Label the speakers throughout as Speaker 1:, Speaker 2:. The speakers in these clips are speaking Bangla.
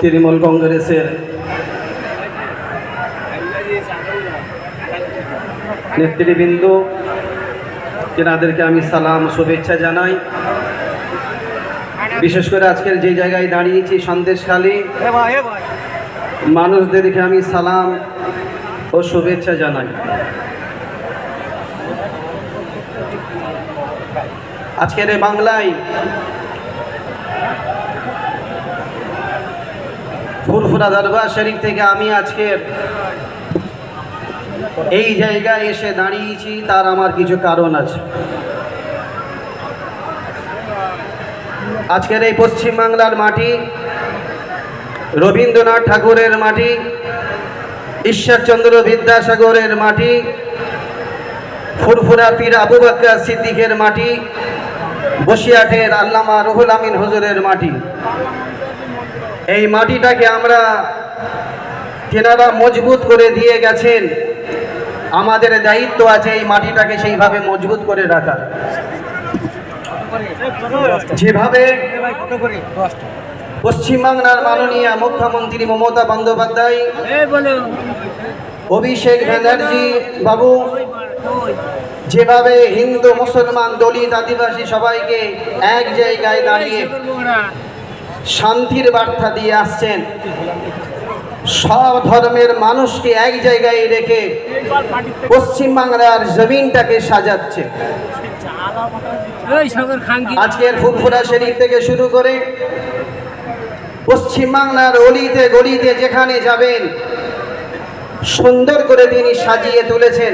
Speaker 1: তৃণমূল কংগ্রেসের নেতৃবৃন্দ, তেনাদেরকে আমি সালাম, শুভেচ্ছা জানাই। বিশেষ করে আজকের যে জায়গায় দাঁড়িয়েছি, সন্দেশখালী, মানুষদেরকে আমি সালাম ও শুভেচ্ছা জানাই। আজকের এই বাংলায় ফুরফুরা দরবার শরীফ থেকে আমি আজকের এই জায়গায় এসে দাঁড়িয়েছি, তার আমার কিছু কারণ আছে। আজকের এই পশ্চিমবাংলার মাটি, রবীন্দ্রনাথ ঠাকুরের মাটি, ঈশ্বরচন্দ্র বিদ্যাসাগরের মাটি, ফুরফুরা পীর আবু বকর সিদ্দিকের মাটি বসিয়াটের আল্লামা রুহুল আমিন হুজুরের মাটি। এই মাটিটাকে আমরা তেনারা মজবুত করে দিয়ে গেছেন। আমাদের দায়িত্ব আছে এই মাটিটাকে সেইভাবে মজবুত করে রাখা। যেভাবে পশ্চিমবাংলার মাননীয় মুখ্যমন্ত্রী মমতা বন্দ্যোপাধ্যায়, অভিষেক ব্যানার্জি বাবু যেভাবে হিন্দু, মুসলমান, দলিত, আদিবাসী সবাইকে এক জায়গায় দাঁড়িয়ে শান্তির বার্তা দিয়ে আসছেন, সব ধর্মের মানুষকে এক জায়গায় রেখে পশ্চিমবাংলার জমিনটাকে সাজাচ্ছে। আজকের ফুরফুরা শরীফ থেকে শুরু করে পশ্চিমবাংলার অলিতে গলিতে যেখানে যাবেন সুন্দর করে তিনি সাজিয়ে তুলেছেন।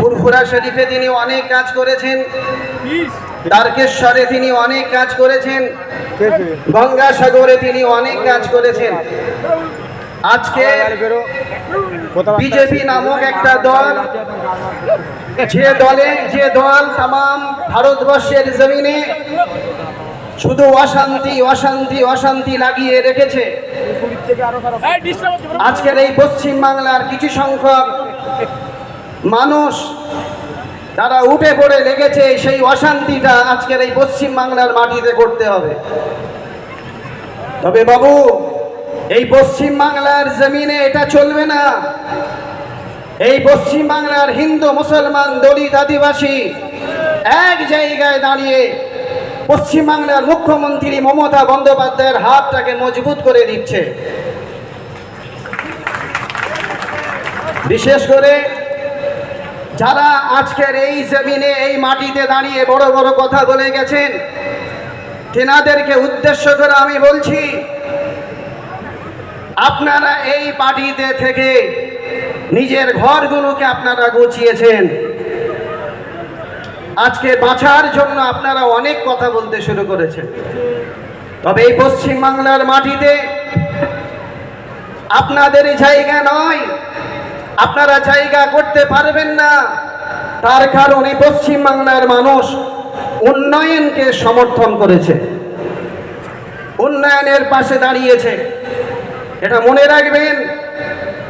Speaker 1: ফুরফুরা শরীফে তিনি অনেক কাজ করেছেন। দ্বারকেশ্বরে তিনি অনেক কাজ করেছেন। গঙ্গাসাগরে তিনি অনেক কাজ করেছেন। আজকে বিজেপি নামক একটা দল যে দলে যে দল তাম ভারতবর্ষের জমিনে শুধু অশান্তি অশান্তি অশান্তি লাগিয়ে রেখেছে। আজকের এই পশ্চিম বাংলার কিছু সংখ্যক মানুষ তারা উঠে পড়ে লেগেছে, সেই অশান্তিটা আজকের এই পশ্চিম বাংলার মাটিতে করতে হবে। তবে বাবু, এই পশ্চিম বাংলার জমিনে এটা চলবে না। এই পশ্চিম বাংলার হিন্দু মুসলমান দলিত আদিবাসী এক জায়গায় দাঁড়িয়ে পশ্চিম বাংলার মুখ্যমন্ত্রী মমতা বন্দ্যোপাধ্যায়ের হাতটাকে মজবুত করে দিচ্ছে বিশেষ করে যারা আজকের এই জমিনে, এই মাটিতে দাঁড়িয়ে বড় বড় কথা বলে গেছেন, তেনাদেরকে উদ্দেশ্য করে আমি বলছি, আপনারা এই পার্টিতে থেকে নিজের ঘরগুলোকে আপনারা গুছিয়েছেন। আজকে বাঁচার জন্য আপনারা অনেক কথা বলতে শুরু করেছেন। তবে এই পশ্চিম বাংলার মাটিতে আপনাদের জায়গা নয়। আপনারা জায়গা করতে পারবেন না। তার কারণে পশ্চিম বাংলার মানুষ উন্নয়নকে সমর্থন করেছে। উন্নয়নের পাশে দাঁড়িয়েছে। এটা মনে রাখবেন,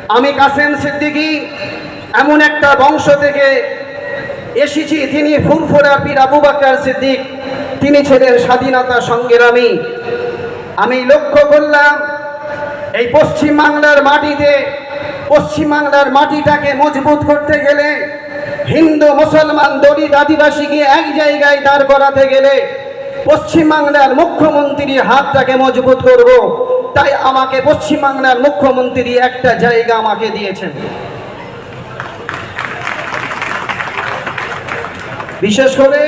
Speaker 1: আমি কাসেম সিদ্দিকি এমন একটা বংশ থেকে এসেছি তিনি ফুরফুরা পীর আবু বাকর সিদ্দিক। তিনি ছিলেন স্বাধীনতা সংগ্রামী। আমি লক্ষ্য করলাম, এই পশ্চিম বাংলার মাটিতে, পশ্চিম বাংলার মাটিটাকে মজবুত করতে গেলে, হিন্দু, মুসলমান, দলিত, আদিবাসীকে এক জায়গায় দাঁড় করাতে গেলে, পশ্চিম বাংলার মুখ্যমন্ত্রীর হাতটাকে মজবুত করব। তাই আমাকে পশ্চিম বাংলার মুখ্যমন্ত্রী একটা জায়গা আমাকে দিয়েছেন। বিশেষ করে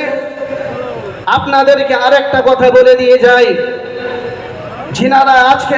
Speaker 1: আপনাদেরকে আরেকটা কথা বলে দিয়ে যাই। যিনারা আজকে